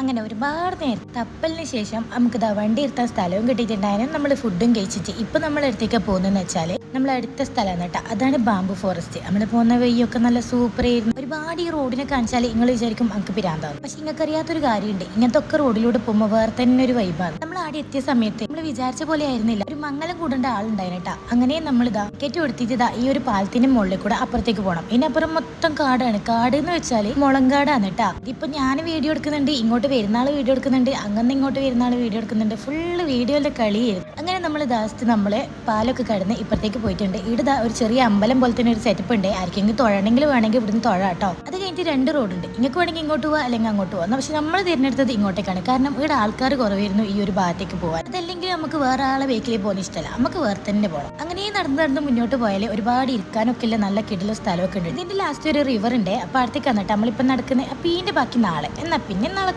അങ്ങനെ ഒരുപാട് നേരം തപ്പലിന് ശേഷം നമുക്ക് ദാ വണ്ടി ഇരുത്താൻ സ്ഥലവും കിട്ടിയിട്ടുണ്ടായിരുന്നു. നമ്മൾ ഫുഡും കഴിച്ചിട്ട് ഇപ്പൊ നമ്മൾ അടുത്തേക്ക് പോകുന്നതെന്ന് വെച്ചാൽ നമ്മൾ അടുത്ത സ്ഥലമാണ് കേട്ടോ. അതാണ് ബാംബു ഫോറസ്റ്റ് നമ്മൾ പോകുന്ന വഴിയൊക്കെ നല്ല സൂപ്പർ ആയിരുന്നു. ഒരുപാട് ഈ റോഡിനെ കാണിച്ചാൽ നിങ്ങൾ വിചാരിക്കും നമുക്ക് പിരാന്താവും പക്ഷെ നിങ്ങൾക്ക് അറിയാത്തൊരു കാര്യമുണ്ട്. ഇങ്ങനത്തെ ഒക്കെ റോഡിലൂടെ പോകുമ്പോൾ വേറെ തന്നെ ഒരു വൈബാണ് നമ്മൾ ആടെ എത്തിയ സമയത്ത് നമ്മൾ വിചാരിച്ച പോലെ ആയിരുന്നില്ല. ഒരു മംഗലം കൂടേണ്ട ആളുണ്ടായിരുന്നു അങ്ങനെ നമ്മൾ ഇതാ ടിക്കറ്റ് കൊടുത്തിട്ട് ഈ ഒരു പാലത്തിന്റെ മുകളിൽ കൂടെ അപ്പുറത്തേക്ക് പോകണം ഇതിനപ്പുറം മൊത്തം കാടാണ്. കാട് എന്ന് വെച്ചാൽ മുളങ്കാടാണ് കേട്ടോ. ഇതിപ്പോ ഞാൻ വീഡിയോ എടുക്കുന്നുണ്ട്. ഇങ്ങോട്ട് വരുന്നാൾ വീഡിയോ എടുക്കുന്നുണ്ട്. അങ്ങനെ ഇങ്ങോട്ട് പെരുന്നാൾ വീഡിയോ എടുക്കുന്നുണ്ട്. ഫുള്ള് വീഡിയോയിലെ കളിയായിരുന്നു. അങ്ങനെ നമ്മൾ ദാസ്റ്റ് നമ്മളെ പാലൊക്കെ കടന്ന് ഇപ്പുറത്തേക്ക് പോയിട്ടുണ്ട്. ഇവിടെ ഒരു ചെറിയ അമ്പലം പോലെ തന്നെ ഒരു സെറ്റപ്പ് ഉണ്ട്. ആർക്കെങ്കിലും തൊഴണമെങ്കിൽ വേണമെങ്കിൽ ഇവിടുന്ന് തൊഴാട്ടോ അത് കഴിഞ്ഞിട്ട് രണ്ട് റോഡുണ്ട് ഇങ്ങൾക്ക് വേണമെങ്കിൽ ഇങ്ങോട്ട് പോവാ അല്ലെങ്കിൽ അങ്ങോട്ട് പോവാം. പക്ഷെ നമ്മൾ തിരഞ്ഞെടുത്തത് ഇങ്ങോട്ടേക്കാണ്. കാരണം ഇവിടെ ആൾക്കാർ കുറവായിരുന്നു ഈ ഒരു ഭാഗത്തേക്ക് പോകാൻ അതല്ലെങ്കിൽ നമുക്ക് വേറെ ആളെ വെഹിക്കിളിൽ പോകുന്ന ഇഷ്ടമല്ല നമുക്ക് വേറെ തന്നെ പോകണം അങ്ങനെ നടന്ന് നടന്ന് മുന്നോട്ട് പോയാൽ ഒരുപാട് ഇരിക്കാനൊക്കെ ഇല്ല നല്ല കിടില സ്ഥലമൊക്കെ ഉണ്ട്. ഇതിന്റെ ലാസ്റ്റ് ഒരു റിവർ ഉണ്ട്. അപ്പൊ അടുത്തേക്ക് വന്നിട്ട് നമ്മളിപ്പോ നടക്കുന്നത് അപ്പൊ ഇതിന്റെ ബാക്കി നാളെ. എന്നാ പിന്നെ നാളെ.